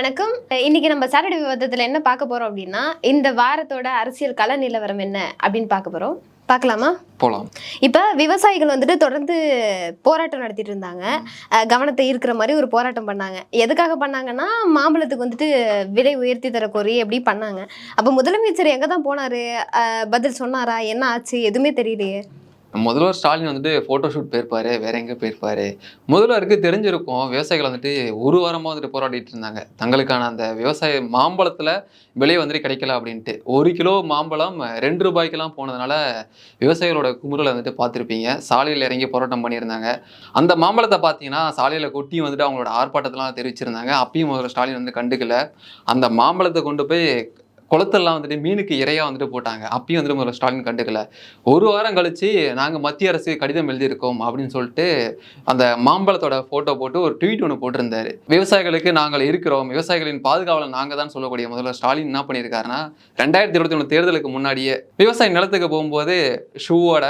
வணக்கம். இன்னைக்கு நம்ம சாட்டர்டே விவாதத்துல என்ன பார்க்க போறோம் அப்படின்னா இந்த வாரத்தோட அரசியல் கள நிலவரம் என்ன அப்படின்னு பார்க்க போறோம். பார்க்கலாமா? போகலாம் இப்போ விவசாயிகள் வந்துட்டு தொடர்ந்து போராட்டம் நடத்திட்டு இருந்தாங்க. கவனத்தை ஈர்க்கிற மாதிரி ஒரு போராட்டம் பண்ணாங்க. எதுக்காக பண்ணாங்கன்னா மாம்பழத்துக்கு வந்துட்டு விலை உயர்த்தி தர கோரி எப்படி பண்ணாங்க. அப்போ முதலமைச்சர் எங்கே தான் போனாரு? அஹ் பதில் சொன்னாரா? என்ன ஆச்சு? எதுவுமே தெரியலையே. முதல்வர் ஸ்டாலின் வந்துட்டு ஃபோட்டோ ஷூட் போயிருப்பாரு வேற எங்கே போயிருப்பாரு. முதல்வருக்கு தெரிஞ்சிருக்கும் விவசாயிகள் வந்துட்டு ஒரு வாரமாக வந்துட்டு போராடிட்டு இருந்தாங்க. தங்களுக்கான அந்த விவசாய மாம்பழத்தில் விலை வந்துட்டு கிடைக்கல அப்படின்ட்டு. ஒரு கிலோ மாம்பழம் ரெண்டு ரூபாய்க்கெல்லாம் போனதுனால விவசாயிகளோட குமுறலை வந்துட்டு பார்த்துருப்பீங்க. சாலையில் இறங்கி போராட்டம் பண்ணியிருந்தாங்க. அந்த மாம்பழத்தை பார்த்தீங்கன்னா சாலையில் கொட்டி வந்துட்டு அவங்களோட ஆர்ப்பாட்டத்தெல்லாம் தெரிவிச்சிருந்தாங்க. அப்பயும் முதல்வர் ஸ்டாலின் வந்து கண்டுக்கல. அந்த மாம்பழத்தை கொண்டு போய் குளத்தெல்லாம் வந்துட்டு மீனுக்கு இறையா வந்துட்டு போட்டாங்க. அப்பயும் வந்துட்டு முதல்ல ஸ்டாலின் கண்டுக்கல. ஒரு வாரம் கழிச்சு நாங்கள் மத்திய அரசு கடிதம் எழுதியிருக்கோம் அப்படின்னு சொல்லிட்டு அந்த மாம்பழத்தோட ஃபோட்டோ போட்டு ஒரு ட்வீட் ஒன்று போட்டிருந்தாரு. விவசாயிகளுக்கு நாங்கள் இருக்கிறோம். விவசாயிகளின் பாதுகாவல நாங்கள் தான் சொல்லக்கூடிய முதல்ல ஸ்டாலின் என்ன பண்ணியிருக்காருன்னா ரெண்டாயிரத்தி இருபத்தி ஒன்று தேர்தலுக்கு முன்னாடியே விவசாய நிலத்துக்கு போகும்போது ஷூவோட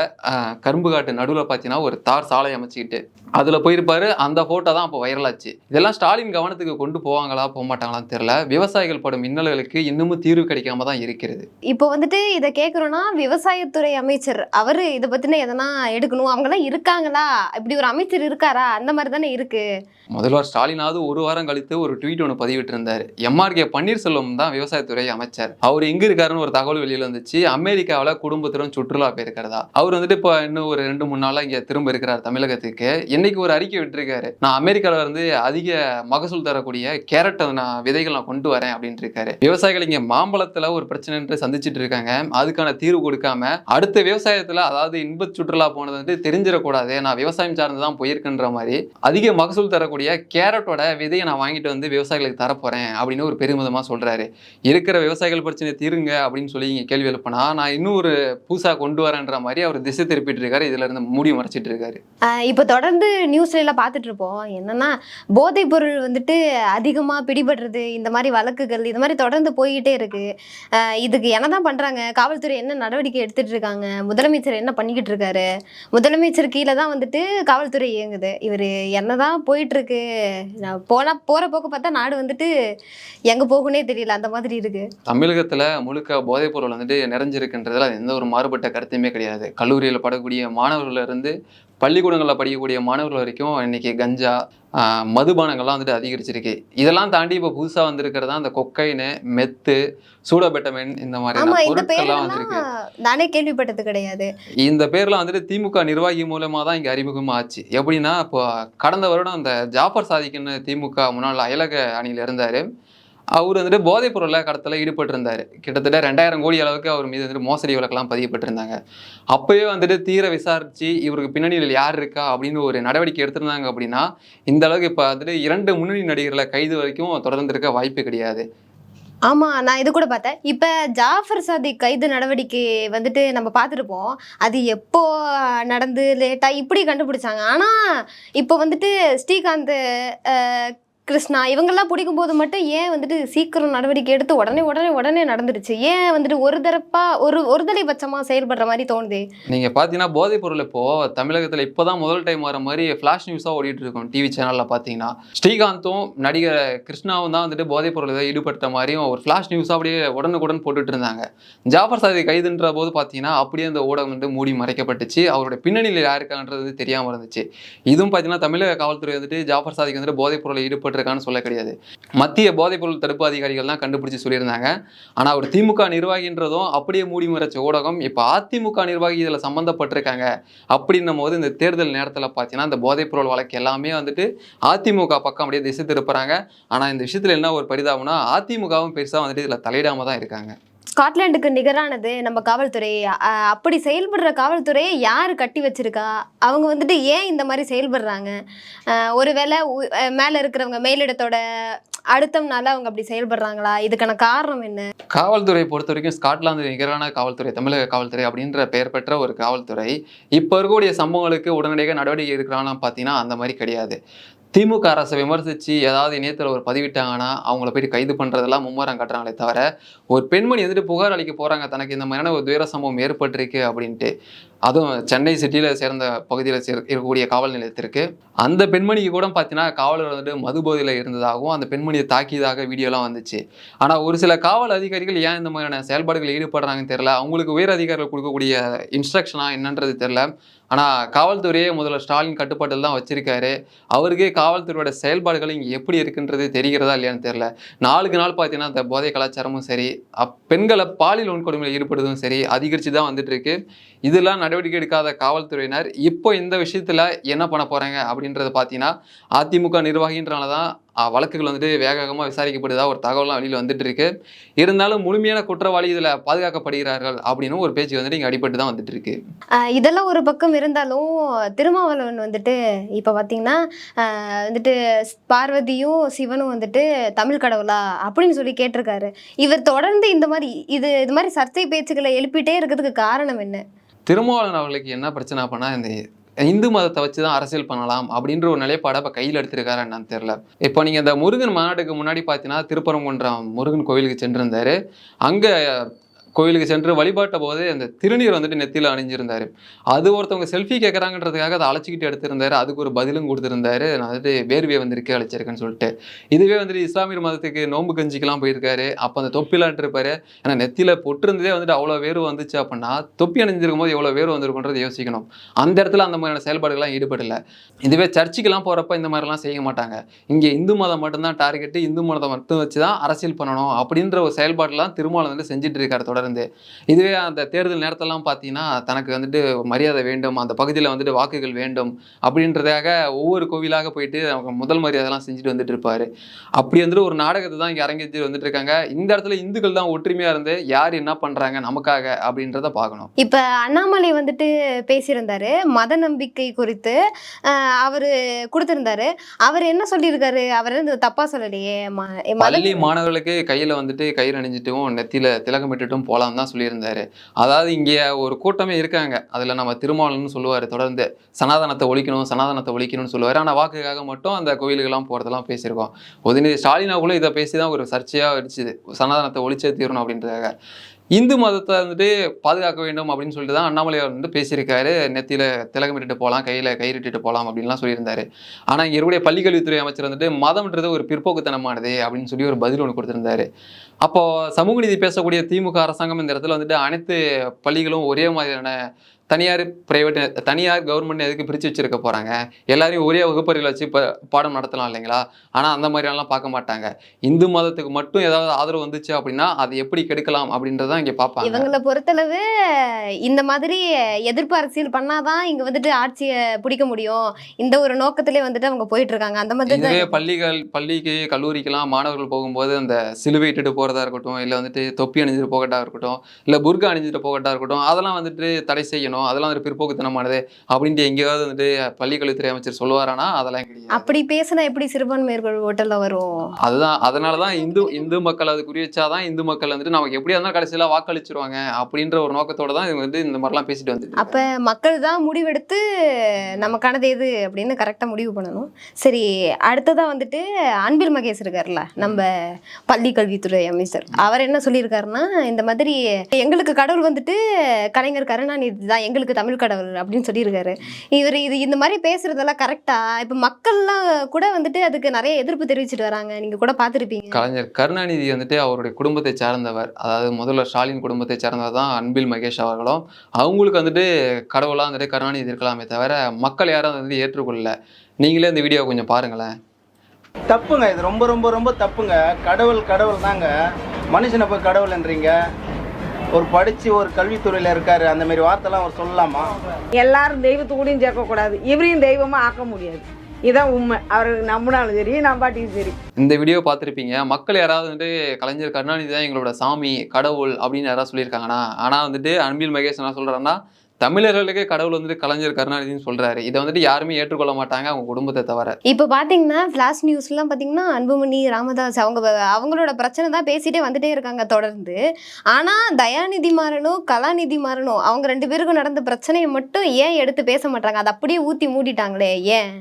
கரும்பு காட்டு நடுவில் பார்த்தீங்கன்னா ஒரு தார் சாலை அமைச்சிக்கிட்டு அதில் போயிருப்பாரு. அந்த ஃபோட்டோ தான் அப்போ வைரலாச்சு இதெல்லாம் ஸ்டாலின் கவனத்துக்கு கொண்டு போவாங்களா போக மாட்டாங்களான்னு தெரியல. விவசாயிகள் படும் இன்னல்களுக்கு இன்னமும் தீர்வு கிடைக்காம தான் இருக்கிறது. இப்போ வந்துட்டு இதை கேட்குறோன்னா விவசாயத்துறை அமைச்சர் அவர் இதை பற்றின எதனா எடுக்கணும்? அவங்களாம் இருக்காங்களா? இப்படி ஒரு அமைச்சர் இருக்காரா? அந்த மாதிரி தானே இருக்கு. முதல்வர் ஸ்டாலினாவது ஒரு வாரம் கழித்து ஒரு ட்வீட் ஒன்று பதிவிட்டு இருந்தார் எம்ஆர்கே பன்னீர்செல்வம் தான் விவசாயத்துறை அமைச்சர். அவர் எங்க இருக்காருன்னு ஒரு தகவல் வெளியில வந்துச்சு. அமெரிக்காவில் குடும்பத்துடன் சுற்றுலா போயிருக்கிறதா? அவர் வந்துட்டு இப்போ இன்னும் ஒரு ரெண்டு மூணு நாளா இங்க திரும்ப இருக்கிறார் தமிழகத்துக்கு. இன்னைக்கு ஒரு அறிக்கை விட்டுருக்காரு. நான் அமெரிக்காவில் இருந்து அதிக மகசூல் தரக்கூடிய கேரட்டை நான் விதைகள் நான் கொண்டு வரேன் அப்படின்ட்டு இருக்காரு. விவசாயிகள் இங்க மாம்பழத்துல ஒரு பிரச்சனைன்ற சந்திச்சுட்டு இருக்காங்க. அதுக்கான தீர்வு கொடுக்காம அடுத்த விவசாயத்தில் அதாவது இன்ப சுற்றுலா போனது வந்து தெரிஞ்சிடக்கூடாது. நான் விவசாயம் சார்ந்து தான் போயிருக்குன்ற மாதிரி அதிக மகசூல் தரக்கூடிய கேரட்டோட விதையை நான் வாங்கிட்டு வந்து விவசாயிகளுக்கு தரப்போகிறேன் அப்படின்னு ஒரு பெருமிதமாக சொல்கிறாரு இருக்கிற விவசாயிகள் பிரச்சனை தீருங்க அப்படின்னு சொல்லி இங்கே கேள்வி எழுப்பினா நான் இன்னும் ஒரு புதுசாக கொண்டு வரேன்ற மாதிரி அவர் திசை திருப்பிட்டு இருக்காரு. இதுல இருந்து மூடி மறைச்சிட்டு இருக்காரு. இப்போ தொடர்ந்து நியூஸ்ல எல்லாம் பார்த்துட்டு இருப்போம். என்னன்னா போதைப் பொருள் வந்துட்டு அதிகமாக பிடிபடுறது இந்த மாதிரி வழக்குகள் இது மாதிரி தொடர்ந்து போய்கிட்டே இருக்கு. இதுக்கு என்னதான் பண்றாங்க? காவல்துறை என்ன நடவடிக்கை எடுத்துட்டு இருக்காங்க? முதலமைச்சர் என்ன பண்ணிக்கிட்டு இருக்காரு? முதலமைச்சர் கீழே தான் வந்துட்டு காவல்துறை இயங்குது. இவர் என்னதான் போயிட்டு இருக்கு? நான் போனா போற போக்கு பார்த்தா நாடு வந்துட்டு எங்க போகுனே தெரியல. அந்த மாதிரி இருக்கு. தமிழகத்துல முழுக்க போதைப் பொருள் வந்துட்டு நிறைஞ்சிருக்குன்றதுல அது எந்த ஒரு மாறுபட்ட கருத்துமே கிடையாது. கல்லூரியில் படக்கூடிய மாணவர்களிருந்து பள்ளிக்கூடங்களில் படிக்கக்கூடிய மாணவர்கள் வரைக்கும் இன்னைக்கு கஞ்சா மதுபானங்கள்லாம் வந்துட்டு அதிகரிச்சிருக்கு. இதெல்லாம் தாண்டி இப்போ புதுசாக வந்திருக்கிறது அந்த கொக்கைனு மெத்து சூடபெட்டமின் இந்த இந்த பொருட்கள்லாம் வந்திருக்கு. நானே கேள்விப்பட்டது கிடையாது. இந்த பேர்லாம் வந்துட்டு திமுக நிர்வாகி மூலமாக தான் இங்கே அறிமுகமாக ஆச்சு. எப்படின்னா இப்போ கடந்த வருடம் அந்த ஜாஃபர் சாதிக்குன்னு திமுக முன்னாள் அயலக அணியில் இருந்தார். அவர் வந்துட்டு போதைப் பொருளை ஈடுபட்டிருந்தார். கிட்டத்தட்ட ரெண்டாயிரம் கோடி அளவுக்கு அவர் மீது வந்துட்டு மோசடி வழக்கெல்லாம் பதியப்பட்டிருந்தாங்க. அப்போயே வந்துட்டு தீர விசாரித்து இவருக்கு பின்னணியில் யார் இருக்கா அப்படின்னு ஒரு நடவடிக்கை எடுத்திருந்தாங்க அப்படின்னா இந்த அளவுக்கு இப்போ வந்துட்டு இரண்டு முன்னணி நடிகர்களை கைது வரைக்கும் தொடர்ந்து இருக்க வாய்ப்பு கிடையாது. ஆமா நான் இது கூட பார்த்தேன். இப்ப ஜாஃபர் சாதிக் கைது நடவடிக்கை வந்துட்டு நம்ம பார்த்துருப்போம். அது எப்போ நடந்து லேட்டா இப்படி கண்டுபிடிச்சாங்க. ஆனா இப்போ வந்துட்டு ஸ்ரீகாந்த் கிருஷ்ணா இவங்கெல்லாம் பிடிக்கும் போது மட்டும் ஏன் வந்துட்டு சீக்கிரம் நடவடிக்கை எடுத்து உடனே உடனே உடனே நடந்துருச்சு? ஏன் வந்துட்டு ஒரு தரப்பா ஒரு ஒரு தலைபட்சமா செயல்படுற மாதிரி தோணுது? நீங்கள் பார்த்தீங்கன்னா போதைப் பொருள் இப்போ தமிழகத்தில் இப்போ தான் முதல் டைம் வர மாதிரி ஃப்ளாஷ் நியூஸாக ஓடிட்டு இருக்கும் டிவி சேனலில் பார்த்தீங்கன்னா ஸ்ரீகாந்தும் நடிகர் கிருஷ்ணாவும் தான் வந்துட்டு போதைப் பொருளில் ஈடுபட்ட மாதிரியும் ஒரு ஃப்ளாஷ் நியூஸாக அப்படியே உடனுக்குடன் போட்டுட்டு இருந்தாங்க. ஜாஃபர் சாதி கைதுன்ற போது பார்த்தீங்கன்னா அப்படியே அந்த ஊடகம் வந்து மூடி மறைக்கப்பட்டுச்சு. அவருடைய பின்னணியில் யாருக்கான்றது தெரியாமல் இருந்துச்சு. இதுவும் பார்த்தீங்கன்னா தமிழக காவல்துறை வந்துட்டு ஜாஃபர் சாதிக்கு வந்துட்டு போதைப் பொருளை இருக்கான்னு சொல்ல கிடையாது. மத்திய போதைப்பொருள் தடுப்பு அதிகாரிகள் தான் கண்டுபிடிச்சு சொல்லியிருந்தாங்க. ஆனால் அவர் திமுக நிர்வாகின்றதும் அப்படியே மூடி மறைச்ச ஊடகம் இப்போ அதிமுக நிர்வாகி இதில் சம்மந்தப்பட்டிருக்காங்க அப்படின்னும் போது இந்த தேர்தல் நேரத்தில் பார்த்தீங்கன்னா இந்த போதைப்பொருள் வழக்கு எல்லாமே வந்துட்டு அதிமுக பக்கம் அப்படியே திசை திருப்புறாங்க. ஆனால் இந்த விஷயத்தில் என்ன ஒரு பரிதாபம்னா அதிமுகவும் பெருசாக வந்துட்டு இதில் தலையிடாமல் தான் இருக்காங்க. ஸ்காட்லாண்டுக்கு நிகரானது நம்ம காவல்துறை. அப்படி செயல்படுற காவல்துறையை யார் கட்டி வச்சிருக்கா? அவங்க வந்துட்டு ஏன் இந்த மாதிரி செயல்படுறாங்க? ஒருவேளை மேலே இருக்கிறவங்க மேலிடத்தோட அழுத்தம்னால அவங்க அப்படி செயல்படுறாங்களா? இதுக்கான காரணம் என்ன? காவல்துறை பொறுத்த வரைக்கும் ஸ்காட்லாந்து நிகரான காவல்துறை தமிழக காவல்துறை அப்படின்ற பெயர் பெற்ற ஒரு காவல்துறை இப்போ இருக்கக்கூடிய சம்பவங்களுக்கு உடனடியாக நடவடிக்கை எடுக்கிறாங்களான்னு பார்த்தீங்கன்னா அந்த மாதிரி கிடையாது. திமுக அரசை விமர்சித்து ஏதாவது இணையத்தில் ஒரு பதிவிட்டாங்கன்னா அவங்கள போயிட்டு கைது பண்ணுறதெல்லாம் மும்முரம் காட்டுறாங்களே தவிர ஒரு பெண்மணி வந்துட்டு புகார் அளிக்க போகிறாங்க தனக்கு இந்த மாதிரியான ஒரு துயர சம்பவம் ஏற்பட்டிருக்கு அப்படின்ட்டு. அதுவும் சென்னை சிட்டியில் சேர்ந்த பகுதியில் சேர் இருக்கக்கூடிய காவல் நிலையத்திற்கு. அந்த பெண்மணிக்கு கூட பார்த்தீங்கன்னா காவலர் வந்துட்டு மது போதையில் இருந்ததாகவும் அந்த பெண்மணியை தாக்கியதாக வீடியோலாம் வந்துச்சு. ஆனால் ஒரு சில காவல் அதிகாரிகள் ஏன் இந்த மாதிரியான செயல்பாடுகளில் ஈடுபடுறாங்கன்னு தெரில அவங்களுக்கு உயர் அதிகாரிகள் கொடுக்கக்கூடிய இன்ஸ்ட்ரக்ஷனாக என்னன்றது தெரியல. ஆனால் காவல்துறையே முதல்ல ஸ்டாலின் கட்டுப்பாட்டில் தான் வச்சிருக்காரு. அவருக்கே காவல்துறையோட செயல்பாடுகள் இங்கே எப்படி இருக்குன்றது தெரிகிறதா இல்லையான்னு தெரியல. நாளுக்கு நாள் பார்த்தீங்கன்னா இந்த போதை கலாச்சாரமும் சரி அப் பெண்களை பாலியல் வன்கொடுமையில் ஈடுபடுவதும் சரி அதிகரித்து தான் வந்துட்டு இருக்கு இதெல்லாம் நடவடிக்கை எடுக்காத காவல்துறையினர் இப்போ இந்த விஷயத்தில் என்ன பண்ண போகிறாங்க அப்படின்றத பார்த்தீங்கன்னா அதிமுக நிர்வாகின்றனால தான் வழக்குகள் வந்துட்டு வேக வேகமாக விசாரிக்கப்படுதா ஒரு தகவலாம் வெளியில் வந்துட்டு இருக்கு இருந்தாலும் முழுமையான குற்றவாளி இதில் பாதுகாக்கப்படுகிறார்கள் அப்படின்னு ஒரு பேச்சு வந்துட்டு இங்கே அடிபட்டு தான் வந்துட்டு இருக்கு இதெல்லாம் ஒரு பக்கம் இருந்தாலும் திருமாவளவன் வந்துட்டு இப்போ பார்த்தீங்கன்னா வந்துட்டு பார்வதியும் சிவனும் வந்துட்டு தமிழ் கடவுளா அப்படின்னு சொல்லி கேட்டிருக்காரு. இவர் தொடர்ந்து இந்த மாதிரி இது இது மாதிரி சர்ச்சை பேச்சுக்களை எழுப்பிட்டே இருக்கிறதுக்கு காரணம் என்ன? திருமாவளவன் அவர்களுக்கு என்ன பிரச்சனை அப்படின்னா இந்த இந்து மதத்தை வச்சு தான் அரசியல் பண்ணலாம் அப்படின்ற ஒரு நிலைப்பாடை இப்போ கையில் எடுத்திருக்காரு என்னன்னு தெரியல. இப்போ நீங்கள் இந்த முருகன் மாநாட்டுக்கு முன்னாடி பார்த்தீங்கன்னா திருப்பரங்குன்றம் முருகன் கோவிலுக்கு சென்றிருந்தாரு. அங்கே கோயிலுக்கு சென்று வழிபாட்ட போது அந்த திருநீர் வந்துட்டு நெத்தியில் அணிஞ்சிருந்தாரு. அது ஒருத்தவங்க செல்ஃபி கேட்குறாங்கன்றதுக்காக அதை அழைச்சிக்கிட்டு எடுத்திருந்தாரு. அதுக்கு ஒரு பதிலும் கொடுத்துருந்தாரு. நான் வந்துட்டு வேர்வையை வந்திருக்கு அழைச்சிருக்கேன்னு சொல்லிட்டு. இதுவே வந்துட்டு இஸ்லாமிய மதத்துக்கு நோன்பு கஞ்சிக்கெல்லாம் போயிருக்காரு. அப்போ அந்த தொப்பிலான்ட்டு இருப்பாரு. ஏன்னா நெத்தியில் பொட்டிருந்ததே வந்துட்டு அவ்வளோ வேர்வை வந்துச்சு. அப்படின்னா தொப்பி அணிஞ்சிருக்கும் போது எவ்வளோ வேர்வை வந்திருக்குன்றது யோசிக்கணும். அந்த இடத்துல அந்த மாதிரியான செயல்பாடுகள்லாம் ஈடுபடல. இதுவே சர்ச்சுக்கெல்லாம் போகிறப்ப இந்த மாதிரிலாம் செய்ய மாட்டாங்க. இங்கே இந்து மதம் மட்டும்தான் டார்கெட்டு. இந்து மதம் மட்டும் வச்சு தான் அரசியல் பண்ணணும். அப்படின்ற ஒரு செயல்பாடுலாம் திருமாவளவன் வந்து செஞ்சுட்டு இருக்காரு தொடர்ந்து. இதுவே அந்த தேர்தல் நேரத்தெல்லாம் பார்த்தீங்கன்னா தனக்கு வந்துட்டு மரியாதை வேண்டும் அந்த பகுதியில் வந்துட்டு வாக்குகள் வேண்டும் அப்படின்றதாக ஒவ்வொரு கோவிலாக போயிட்டு முதல் மரியாதைலாம் செஞ்சுட்டு வந்துட்டு இருப்பாரு. அப்படி வந்துட்டு ஒரு நாடகத்தை தான் இங்கே அரங்கேற்றி வந்துட்டு இருக்காங்க. இந்த இடத்துல இந்துக்கள் தான் ஒற்றுமையாக இருந்து யார் என்ன பண்ணுறாங்க நமக்காக அப்படின்றத பார்க்கணும். இப்போ அண்ணாமலை வந்துட்டு பேசியிருந்தாரு மத நம்பிக்கை குறித்து அவர் கொடுத்திருந்தாரு. அவர் என்ன சொல்லியிருக்காரு? அவர் தப்பா சொல்லலையே பள்ளி மாணவர்களுக்கு கையில் வந்துட்டு கயிறு அணிஞ்சிட்டும் நெத்தியில் திலகமிட்டுட்டும் போகலாம் தான் சொல்லியிருந்தாரு. அதாவது இங்கே ஒரு கூட்டமே இருக்காங்க. அதில் நம்ம திருமாவளன்னு சொல்லுவார் தொடர்ந்து சனாதனத்தை ஒழிக்கணும் சனாதனத்தை ஒழிக்கணும்னு சொல்லுவார். ஆனால் வாக்குக்காக மட்டும் அந்த கோயிலுக்கெல்லாம் போகிறதெல்லாம் பேசியிருக்கோம். உதயநிதி ஸ்டாலினா கூட இதை பேசி தான் ஒரு சர்ச்சையாக இருந்துச்சு சனாதனத்தை ஒழிச்சே தீரணும் அப்படின்றதாக இந்து மதத்தை வந்துட்டு பாதுகாக்க வேண்டும் அப்படின்னு சொல்லிட்டு தான் அண்ணாமலையார் வந்து பேசியிருக்காரு. நெத்தியில் திலகமிட்டுட்டு போகலாம் கையில் கயிறிட்டுட்டு போகலாம் அப்படின்லாம் சொல்லியிருந்தாரு. ஆனால் இங்கே இருக்கக்கூடிய பள்ளிக்கல்வித்துறை அமைச்சர் வந்துட்டு மதம்ன்றது ஒரு பிற்போக்குத்தனமானது அப்படின்னு சொல்லி ஒரு பதில் ஒன்று கொடுத்துருந்தாரு. அப்போது சமூக நீதி பேசக்கூடிய திமுக அரசாங்கம் இந்த இடத்துல வந்துட்டு அனைத்து பள்ளிகளும் ஒரே மாதிரியான தனியார் பிரைவேட் தனியார் கவர்மெண்ட் எதுக்கு பிரித்து வச்சிருக்க போகிறாங்க எல்லாரையும் ஒரே வகுப்பறையில் வச்சு இப்போ பாடம் நடத்தலாம் இல்லைங்களா? ஆனால் அந்த மாதிரியெல்லாம் பார்க்க மாட்டாங்க. இந்து மதத்துக்கு மட்டும் ஏதாவது ஆதரவு வந்துச்சு அப்படின்னா அதை எப்படி கெடுக்கலாம் அப்படின்றதான் இங்கே பார்ப்பாங்க. இவங்களை பொறுத்தளவு இந்த மாதிரி எதிர்ப்பு அரசியல் பண்ணாதான் இங்க வந்துட்டு ஆட்சியை பிடிக்க முடியும். இந்த ஒரு நோக்கத்திலே வந்துட்டு அவங்க போயிட்டு இருக்காங்க அந்த மாதிரி இதுவே பள்ளிகள் பள்ளிக்கு கல்லூரிக்கெல்லாம் மாணவர்கள் போகும்போது அந்த சிலுவை இட்டுட்டு போகிறதா இருக்கட்டும் இல்லை வந்துட்டு தொப்பி அணிஞ்சிட்டு போகட்டா இருக்கட்டும் இல்லை புர்கா அணிஞ்சிட்டு போகட்டா இருக்கட்டும் அதெல்லாம் வந்துட்டு தடை செய்யணும். அதெல்லாம் ஒரு பிற்போக்குத்தனமானது. அப்படின்ட்டு எங்கேயாவது வந்துட்டு பள்ளிக்கல்வித்துறை அமைச்சர் சொல்லுவாரானா? அதெல்லாம் கிடையாது அப்படி பேசினா எப்படி சிறுபான்மையர்கள் ஓட்டல்ல வரும்? அதுதான். அதனால தான் இந்து இந்து மக்கள் அது குறி வச்சாதான் இந்து மக்கள் வந்துட்டு நமக்கு எப்படியா இருந்தாலும் கடைசியில் வாக்களிச்சிருவாங்க. அப்படின்ற ஒரு நோக்கத்தோட தான் இவங்க வந்து இந்த மாதிரிலாம் பேசிட்டு வந்துட்டு அப்ப மக்கள் தான் முடிவெடுத்து நமக்கானது எது அப்படின்னு கரெக்டா முடிவு பண்ணணும். சரி அடுத்ததா வந்துட்டு அன்பில் மகேஷ் இருக்கார்ல நம்ம பள்ளி கல்வித்துறை அமைச்சர். அவர் என்ன சொல்லியிருக்காருன்னா இந்த மாதிரி எங்களுக்கு கடவுள் வந்துட்டு கலைஞர் கருணாநிதி தான் எங்களுக்கு தமிழ் கடவுள் அப்படின்னு சொல்லியிருக்காரு. இவர் இது இந்த மாதிரி பேசுறதெல்லாம் கரெக்டா இப்ப மக்கள்லாம் கூட வந்துட்டு அதுக்கு நிறைய எதிர்ப்பு தெரிவிச்சிட்டு வராங்க. நீங்க கூட பார்த்திருப்பீங்க. கலைஞர் கருணாநிதி வந்துட்டு அவருடைய குடும்பத்தை சார்ந்தவர். அதாவது முதல்ல ஸ்டாலின் குடும்பத்தை சார்ந்தவர் தான் அன்பில் மகேஷ் அவர்களும். அவங்களுக்கு வந்துட்டு கடவுளாக வந்துட்டு கருணாநிதி இருக்கலாமே தவிர மக்கள் யாரும் வந்து ஏற்றுக்கொள்ளல. நீங்களே இந்த வீடியோ கொஞ்சம் பாருங்களேன். தப்புங்க. இது ரொம்ப ரொம்ப ரொம்ப தப்புங்க. கடவுள் கடவுள் தாங்க மனுஷனை போய் கடவுள்ன்றீங்க. ஒரு படிச்சு ஒரு கல்வித்துறையில இருக்காரு அந்த மாதிரி வார்த்தைலாம் அவர் சொல்லலாமா? எல்லாரும் தெய்வத்து கூடயும் சேர்க்கக்கூடாது. இவரையும் தெய்வமாக ஆக்க முடியாது. இதான் உண்மை. அவர் நம்பினாலும் சரி நம்பாட்டியும் சரி. இந்த வீடியோ பார்த்துருப்பீங்க. மக்கள் யாராவது வந்துட்டு கலைஞர் கருணாநிதி தான் எங்களோட சாமி கடவுள் அப்படின்னு யாராவது சொல்லியிருக்காங்கன்னா ஆனால் வந்துட்டு அன்பில் மகேஷ் என்ன சொல்கிறாருன்னா தமிழர்களுக்கே கடவுள் வந்துட்டு கலைஞர் கருணாநிதினு சொல்றாரு. இதை வந்துட்டு யாருமே ஏற்றுக்கொள்ள மாட்டாங்க அவங்க குடும்பத்தை தவிர. இப்போ பார்த்தீங்கன்னா ஃப்ளாஷ் நியூஸ்லாம் பாத்தீங்கன்னா அன்புமணி ராமதாஸ் அவங்க அவங்களோட பிரச்சனை தான் பேசிட்டே வந்துட்டே இருக்காங்க தொடர்ந்து. ஆனால் தயாநிதி மாறனும் கலாநிதி மாறனும் அவங்க ரெண்டு பேருக்கும் நடந்த பிரச்சனையை மட்டும் ஏன் எடுத்து பேச மாட்டாங்க? அதை அப்படியே ஊற்றி மூடிட்டாங்களே ஏன்?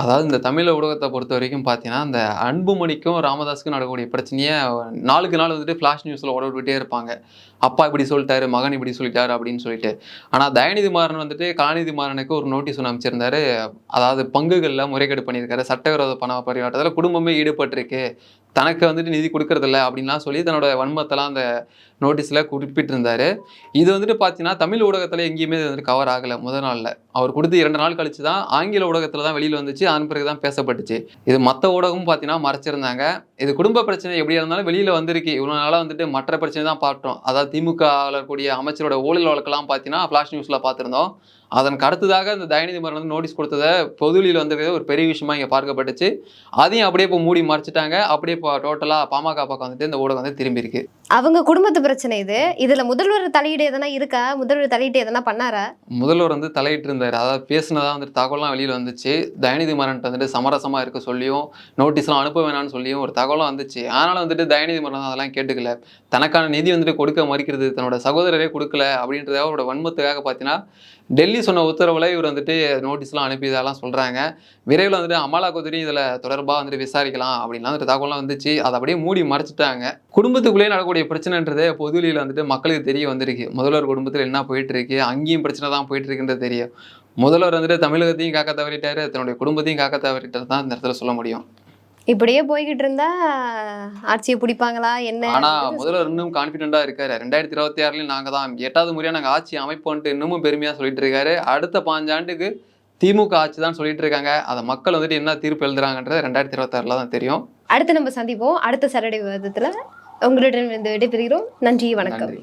அதாவது இந்த தமிழ் ஊடகத்தை பொறுத்த வரைக்கும் பார்த்தீங்கன்னா அந்த அன்புமணிக்கும் ராமதாஸுக்கும் நடக்கக்கூடிய பிரச்சனையை நாளுக்கு நாள் வந்துட்டு ஃப்ளாஷ் நியூஸில் ஓட விட்டுட்டே இருப்பாங்க. அப்பா இப்படி சொல்லிட்டாரு மகன் இப்படி சொல்லிட்டாரு அப்படின்னு சொல்லிட்டு. ஆனால் தயநிதி மாறன் வந்துட்டு கலாநிதி மாறனுக்கு ஒரு நோட்டீஸ் ஒன்று அமைச்சிருந்தாரு அதாவது பங்குகளில் முறைகேடு பண்ணியிருக்காரு. சட்டவிரோத பண பரிமாற்றத்தில் குடும்பமே ஈடுபட்டிருக்கு. தனக்கு வந்துட்டு நிதி கொடுக்கறதில்ல அப்படின்லாம் சொல்லி தன்னோட வன்மத்தெல்லாம் அந்த நோட்டீஸில் குறிப்பிட்டிருந்தாரு. இது வந்துட்டு பார்த்தீங்கன்னா தமிழ் ஊடகத்தில் எங்கேயுமே இது வந்துட்டு கவர் ஆகலை முதல் நாளில். அவர் கொடுத்து இரண்டு நாள் கழிச்சு தான் ஆங்கில ஊடகத்தில் தான் வெளியில் வந்துச்சு. அதன் பிறகு தான் பேசப்பட்டுச்சு. இது மற்ற ஊடகமும் பார்த்தீங்கன்னா மறைச்சிருந்தாங்க. இது குடும்ப பிரச்சனை எப்படி இருந்தாலும் வெளியில் வந்திருக்கு. இவ்வளோ நாளாக வந்துட்டு மற்ற பிரச்சனை தான் பார்த்தோம். அதாவது திமுக கூடிய அமைச்சரோட ஊழல் வழக்கெல்லாம் பார்த்தீங்கன்னா ஃப்ளாஷ் நியூஸில் பார்த்துருந்தோம். அதன் அடுத்ததாக இந்த தயநிதி மரணம் வந்து நோட்டீஸ் கொடுத்ததை பொதுவெளியில் வந்திருக்கிறது ஒரு பெரிய விஷயமா இங்கே பார்க்கப்பட்டுச்சு. அதையும் அப்படியே இப்போ மூடி மறைச்சிட்டாங்க. அப்படியே இப்போ டோட்டலாக பாமக பக்கம் வந்துட்டு இந்த ஊடகம் வந்து திரும்பியிருக்கு அவங்க குடும்பத்து பிரச்சனை இது. இதுல முதல்வர் தலையீடு எதனா இருக்கா? முதல்வர் தலையீட்டு எதனா பண்ணாரா? முதல்வர் வந்து தலையிட்டு இருந்தார். அதாவது பேசினதா வந்துட்டு தகவலாம் வெளியில் வந்துச்சு. தயநிதி மாறன்ட்டு வந்துட்டு சமரசமாக இருக்க சொல்லியும் நோட்டீஸ்லாம் அனுப்ப வேணாம்னு சொல்லியும் ஒரு தகவலாம் வந்துச்சு. அதனால வந்துட்டு தயநிதி மரணம் அதெல்லாம் கேட்டுக்கல. தனக்கான நிதி வந்துட்டு கொடுக்க மறுக்கிறது தன்னோட சகோதரரே கொடுக்கல அப்படின்றத அவரோட வன்மத்துக்காக பார்த்தீங்கன்னா டெல்லி சொன்ன உத்தரவில் இவர் வந்துட்டு நோட்டீஸ்லாம் அனுப்பியதெல்லாம் சொல்கிறாங்க விரைவில் வந்துட்டு அமலாக்கத்துறையும் இதில் தொடர்பாக வந்துட்டு விசாரிக்கலாம் அப்படின்லாம் வந்துட்டு தகவலாம் வந்துச்சு. அதை அப்படியே மூடி மறைச்சிட்டாங்க. குடும்பத்துக்குள்ளேயே நடக்கக்கூடிய பிரச்சனைன்றது பொதுவெளியில் வந்துட்டு மக்களுக்கு தெரிய வந்திருக்கு. முதல்வர் குடும்பத்தில் என்ன போயிட்டுருக்கு அங்கேயும் பிரச்சனை தான் போயிட்டுருக்குன்றது தெரியும். முதல்வர் வந்துட்டு தமிழகத்தையும் காக்க தவறிட்டார் தன்னுடைய குடும்பத்தையும் காக்க தவறிட்டார் தான் இந்த இடத்துல சொல்ல முடியும். இப்படியே போய்கிட்டு இருந்தா ஆட்சியை பிடிப்பாங்களா என்ன? ஆனா முதல்வர் இன்னும் கான்பிடண்டா இருக்காரு. ரெண்டாயிரத்தி இருபத்தி ஆறுலயும் நாங்க தான். எட்டாவது முறையா நாங்க ஆட்சி அமைப்போன்ட்டு இன்னமும் பெருமையா சொல்லிட்டு இருக்காரு. அடுத்த பாஞ்சாண்டுக்கு திமுக ஆட்சி தான் சொல்லிட்டு இருக்காங்க. அதை மக்கள் வந்துட்டு என்ன தீர்ப்பு எழுதுறாங்கன்றது ரெண்டாயிரத்தி இருபத்தாறுல தான் தெரியும். அடுத்து நம்ம சந்திப்போம். அடுத்த சரடை விவாதத்துல உங்களிடம் இந்த விடைபெறுகிறோம். நன்றி வணக்கம்.